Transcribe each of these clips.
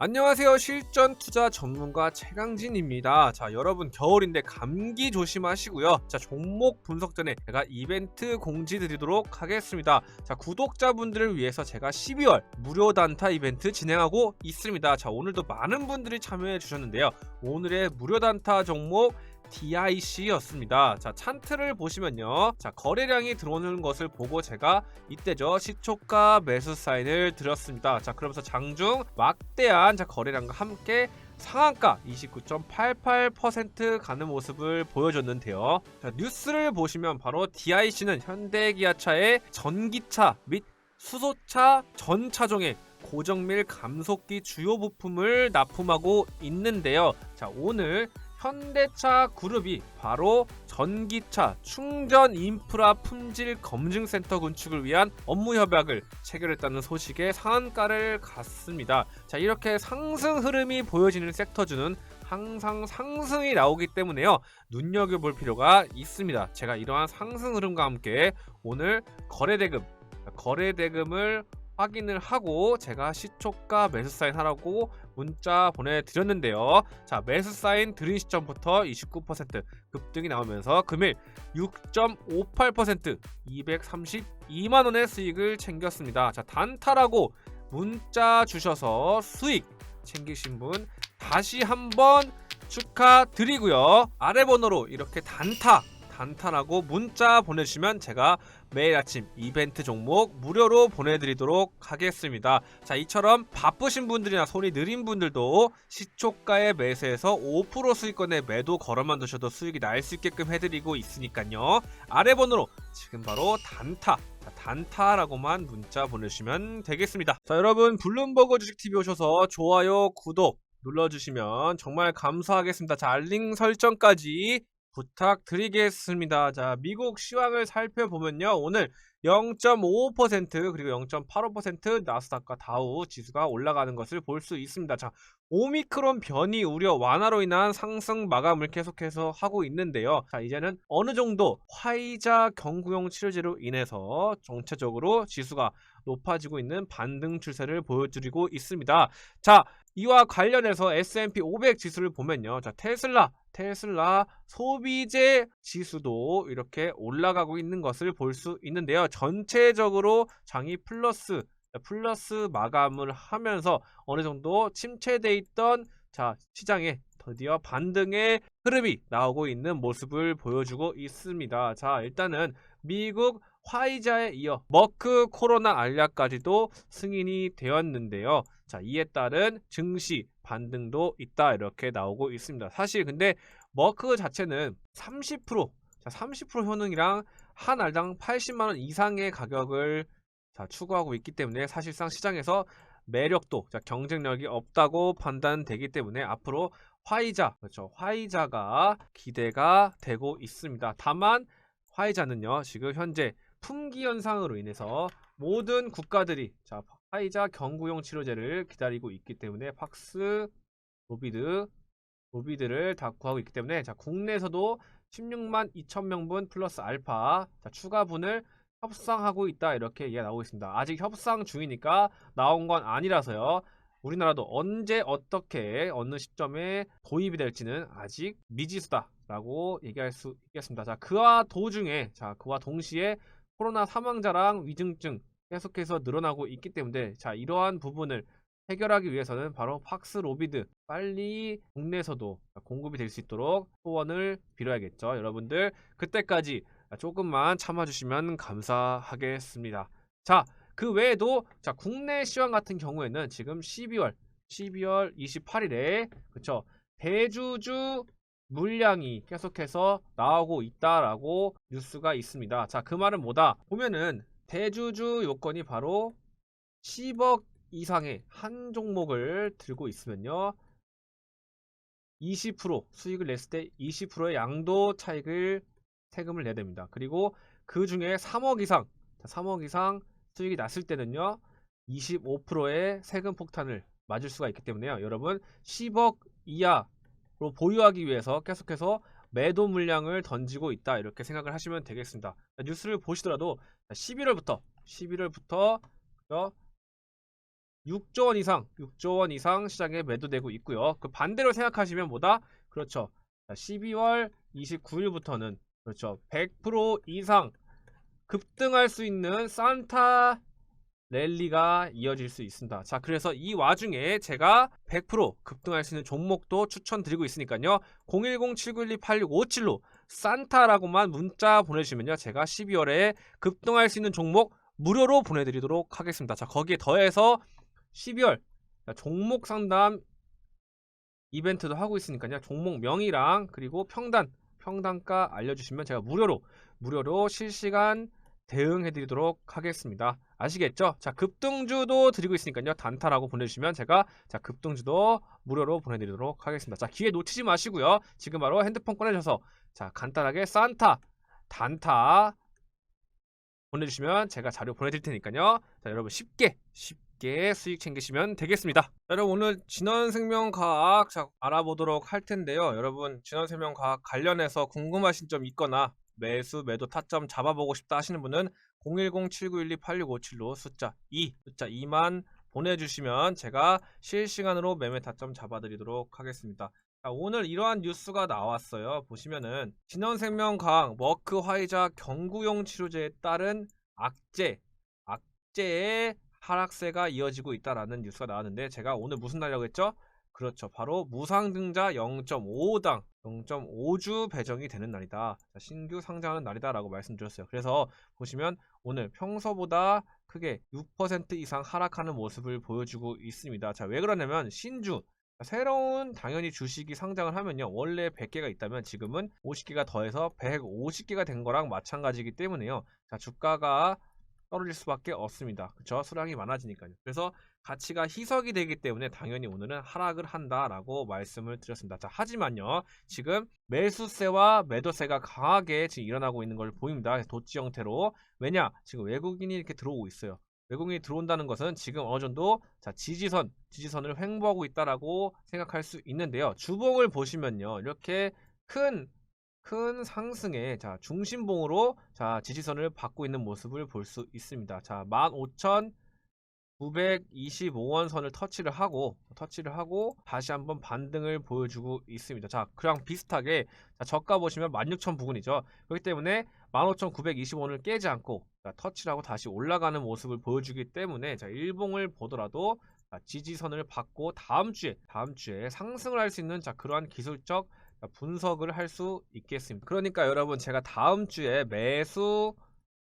안녕하세요. 실전 투자 전문가 최강진입니다. 자, 여러분 겨울인데 감기 조심하시고요. 자, 종목 분석 전에 제가 이벤트 공지 드리도록 하겠습니다. 자, 구독자분들을 위해서 제가 12월 무료 단타 이벤트 진행하고 있습니다. 자, 오늘도 많은 분들이 참여해 주셨는데요. 오늘의 무료 단타 종목 DIC였습니다. 자, 찬트를 보시면요. 자, 거래량이 들어오는 것을 보고 제가 이때죠. 시초가 매수 사인을 드렸습니다. 자, 그러면서 장중 막대한 자, 거래량과 함께 상한가 29.88% 가는 모습을 보여줬는데요. 자, 뉴스를 보시면 바로 DIC는 현대기아차의 전기차 및 수소차 전 차종의 고정밀 감속기 주요 부품을 납품하고 있는데요. 자, 오늘 현대차 그룹이 바로 전기차 충전 인프라 품질 검증센터 건축을 위한 업무 협약을 체결했다는 소식에 상한가를 갔습니다. 자, 이렇게 상승 흐름이 보여지는 섹터주는 항상 상승이 나오기 때문에요. 눈여겨볼 필요가 있습니다. 제가 이러한 상승 흐름과 함께 오늘 거래대금, 거래대금을 확인을 하고 제가 시초가 매수 사인 하라고 문자 보내드렸는데요. 자 매수 사인 드린 시점부터 29% 급등이 나오면서 금일 6.58% 232만 원의 수익을 챙겼습니다. 자 단타라고 문자 주셔서 수익 챙기신 분 다시 한번 축하드리고요. 아래 번호로 이렇게 단타 단타라고 문자 보내주시면 제가 매일 아침 이벤트 종목 무료로 보내드리도록 하겠습니다. 자, 이처럼 바쁘신 분들이나 손이 느린 분들도 시초가에 매수해서 5% 수익권에 매도 걸어만 두셔도 수익이 날 수 있게끔 해드리고 있으니까요. 아래 번호로 지금 바로 단타 자, 단타라고만 문자 보내주시면 되겠습니다. 자, 여러분 블룸버그 주식TV 오셔서 좋아요, 구독 눌러주시면 정말 감사하겠습니다. 자, 알림 설정까지 부탁드리겠습니다. 자, 미국 시황을 살펴보면요. 오늘 0.55% 그리고 0.85% 나스닥과 다우 지수가 올라가는 것을 볼 수 있습니다. 자, 오미크론 변이 우려 완화로 인한 상승 마감을 계속해서 하고 있는데요. 자, 이제는 어느 정도 화이자 경구용 치료제로 인해서 전체적으로 지수가 높아지고 있는 반등 추세를 보여드리고 있습니다. 자, 이와 관련해서 S&P 500 지수를 보면요. 자, 테슬라, 테슬라 소비재 지수도 이렇게 올라가고 있는 것을 볼 수 있는데요. 전체적으로 장이 플러스 플러스 마감을 하면서 어느 정도 침체돼 있던 자, 시장에 드디어 반등의 흐름이 나오고 있는 모습을 보여주고 있습니다. 자, 일단은 미국 화이자에 이어 머크 코로나 알약까지도 승인이 되었는데요. 자, 이에 따른 증시 반등도 있다 이렇게 나오고 있습니다. 사실 근데 머크 자체는 30% 자, 30% 효능이랑 한 알당 80만 원 이상의 가격을 자, 추구하고 있기 때문에 사실상 시장에서 매력도 자, 경쟁력이 없다고 판단되기 때문에 앞으로 화이자 그렇죠 화이자가 기대가 되고 있습니다. 다만 화이자는요 지금 현재 품귀 현상으로 인해서 모든 국가들이 자 화이자 경구용 치료제를 기다리고 있기 때문에 팍스 로비드 로비드를 다 구하고 있기 때문에 자 국내에서도 16만 2천 명분 플러스 알파 자, 추가분을 협상하고 있다 이렇게 얘기가 나오고 있습니다. 아직 협상 중이니까 나온 건 아니라서요. 우리나라도 언제 어떻게 어느 시점에 도입이 될지는 아직 미지수다라고 얘기할 수 있겠습니다. 자 그와 도중에 자 그와 동시에 코로나 사망자랑 위중증 계속해서 늘어나고 있기 때문에 자 이러한 부분을 해결하기 위해서는 바로 팍스 로비드 빨리 국내에서도 공급이 될 수 있도록 소원을 빌어야겠죠. 여러분들 그때까지 조금만 참아주시면 감사하겠습니다. 자, 그 외에도 자 국내 시황 같은 경우에는 지금 12월 12월 28일에 그쵸 대주주 물량이 계속해서 나오고 있다라고 뉴스가 있습니다. 자, 그 말은 뭐다? 보면은 대주주 요건이 바로 10억 이상의 한 종목을 들고 있으면요. 20% 수익을 냈을 때 20%의 양도 차익을 세금을 내야 됩니다. 그리고 그 중에 3억 이상, 3억 이상 수익이 났을 때는요. 25%의 세금 폭탄을 맞을 수가 있기 때문에요. 여러분 10억 이하로 보유하기 위해서 계속해서 매도 물량을 던지고 있다 이렇게 생각을 하시면 되겠습니다. 뉴스를 보시더라도 11월부터 11월부터 6조 원 이상, 6조 원 이상 시장에 매도되고 있고요. 그 반대로 생각하시면 뭐다? 그렇죠. 자, 12월 29일부터는 그렇죠. 100% 이상 급등할 수 있는 산타 랠리가 이어질 수 있습니다. 자, 그래서 이 와중에 제가 100% 급등할 수 있는 종목도 추천드리고 있으니까요. 010-7912-8657로 산타라고만 문자 보내주시면요. 제가 12월에 급등할 수 있는 종목 무료로 보내드리도록 하겠습니다. 자, 거기에 더해서 12월 종목 상담 이벤트도 하고 있으니까요. 종목 명이랑 그리고 평단, 평단가 알려주시면 제가 무료로, 무료로 실시간 대응해드리도록 하겠습니다. 아시겠죠? 자, 급등주도 드리고 있으니까요. 단타라고 보내주시면 제가 자, 급등주도 무료로 보내드리도록 하겠습니다. 자, 기회 놓치지 마시고요. 지금 바로 핸드폰 꺼내셔서 자, 간단하게 산타, 단타 보내주시면 제가 자료 보내드릴 테니까요. 자, 여러분 쉽게, 쉽게 수익 챙기시면 되겠습니다. 자, 여러분 오늘 진원생명과학 자, 알아보도록 할 텐데요. 여러분 진원생명과학 관련해서 궁금하신 점 있거나 매수, 매도 타점 잡아보고 싶다 하시는 분은 010-7912-8657로 숫자 2, 숫자 2만 보내주시면 제가 실시간으로 매매 타점 잡아드리도록 하겠습니다. 자, 오늘 이러한 뉴스가 나왔어요. 보시면은 진원생명과학 머크 화이자 경구용 치료제에 따른 악재, 악재의 하락세가 이어지고 있다라는 뉴스가 나왔는데 제가 오늘 무슨 날이라고 했죠? 그렇죠. 바로 무상증자 0.5당 0.5주 배정이 되는 날이다. 자, 신규 상장하는 날이다라고 말씀드렸어요. 그래서 보시면 오늘 평소보다 크게 6% 이상 하락하는 모습을 보여주고 있습니다. 자, 왜 그러냐면 신주 새로운 당연히 주식이 상장을 하면요. 원래 100개가 있다면 지금은 50개가 더해서 150개가 된 거랑 마찬가지이기 때문에요. 자, 주가가 떨어질 수밖에 없습니다. 그쵸? 수량이 많아지니까요. 그래서 가치가 희석이 되기 때문에 당연히 오늘은 하락을 한다라고 말씀을 드렸습니다. 자, 하지만요. 지금 매수세와 매도세가 강하게 지금 일어나고 있는 걸 보입니다. 도치 형태로. 왜냐? 지금 외국인이 이렇게 들어오고 있어요. 외국인이 들어온다는 것은 지금 어느 정도 자, 지지선, 지지선을 횡보하고 있다라고 생각할 수 있는데요. 주봉을 보시면요. 이렇게 큰 큰 상승의 자, 중심봉으로 자, 지지선을 받고 있는 모습을 볼 수 있습니다. 자, 15,925원 선을 터치를 하고 터치를 하고 다시 한번 반등을 보여주고 있습니다. 자, 그랑 비슷하게 자, 저가 보시면 16,000 부근이죠. 그렇기 때문에 15,925원을 깨지 않고 자, 터치를 하고 다시 올라가는 모습을 보여주기 때문에 자, 일봉을 보더라도 자, 지지선을 받고 다음 주에 다음 주에 상승을 할 수 있는 자, 그러한 기술적 분석을 할 수 있겠습니다. 그러니까 여러분 제가 다음 주에 매수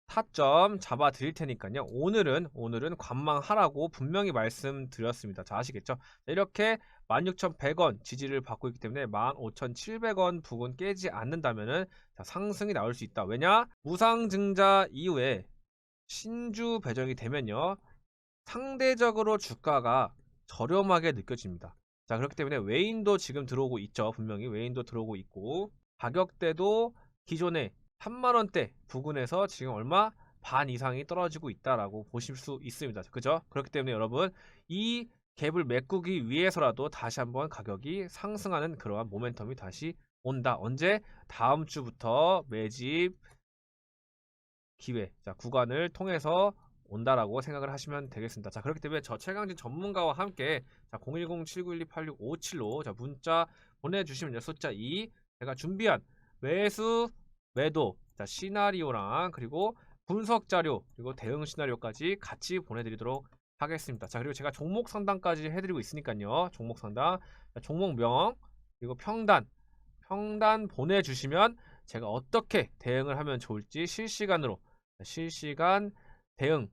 타점 잡아 드릴 테니까요. 오늘은 오늘은 관망하라고 분명히 말씀드렸습니다. 자, 아시겠죠? 이렇게 16,100원 지지를 받고 있기 때문에 15,700원 부근 깨지 않는다면은 상승이 나올 수 있다. 왜냐? 무상증자 이후에 신주 배정이 되면요. 상대적으로 주가가 저렴하게 느껴집니다. 자, 그렇기 때문에 외인도 지금 들어오고 있죠. 분명히 외인도 들어오고 있고 가격대도 기존에 3만 원대 부근에서 지금 얼마? 반 이상이 떨어지고 있다라고 보실 수 있습니다. 그죠? 그렇기 때문에 여러분 이 갭을 메꾸기 위해서라도 다시 한번 가격이 상승하는 그러한 모멘텀이 다시 온다. 언제? 다음 주부터 매집 기회, 자, 구간을 통해서 온다라고 생각을 하시면 되겠습니다. 자, 그렇기 때문에 저 최강진 전문가와 함께 자, 010-7912-8657로 자, 문자 보내주시면 숫자 2 제가 준비한 매수, 매도, 자, 시나리오랑 그리고 분석 자료 그리고 대응 시나리오까지 같이 보내드리도록 하겠습니다. 자, 그리고 제가 종목 상담까지 해드리고 있으니까요. 종목 상담, 자, 종목명 그리고 평단, 평단 보내주시면 제가 어떻게 대응을 하면 좋을지 실시간으로 실시간 대응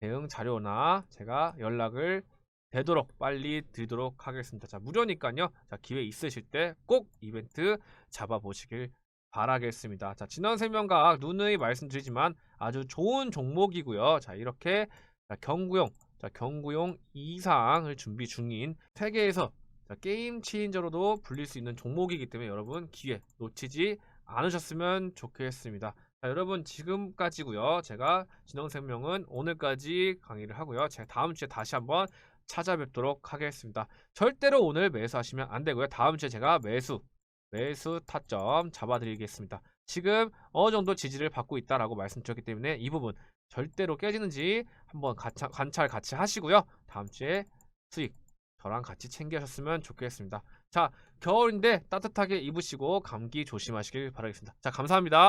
대응 자료나 제가 연락을 되도록 빨리 드리도록 하겠습니다. 자, 무료니까요. 자, 기회 있으실 때 꼭 이벤트 잡아보시길 바라겠습니다. 자, 진원 세명과 누누이 말씀드리지만 아주 좋은 종목이고요. 자, 이렇게 자, 경구용, 자, 경구용 이상을 준비 중인 세계에서 자, 게임 체인저로도 불릴 수 있는 종목이기 때문에 여러분 기회 놓치지 않으셨으면 좋겠습니다. 자, 여러분 지금까지고요. 제가 진영생명은 오늘까지 강의를 하고요. 제가 다음 주에 다시 한번 찾아뵙도록 하겠습니다. 절대로 오늘 매수하시면 안 되고요. 다음 주에 제가 매수 매수 타점 잡아드리겠습니다. 지금 어느 정도 지지를 받고 있다라고 말씀드렸기 때문에 이 부분 절대로 깨지는지 한번 가차, 관찰 같이 하시고요. 다음 주에 수익 저랑 같이 챙기셨으면 좋겠습니다. 자, 겨울인데 따뜻하게 입으시고 감기 조심하시길 바라겠습니다. 자, 감사합니다.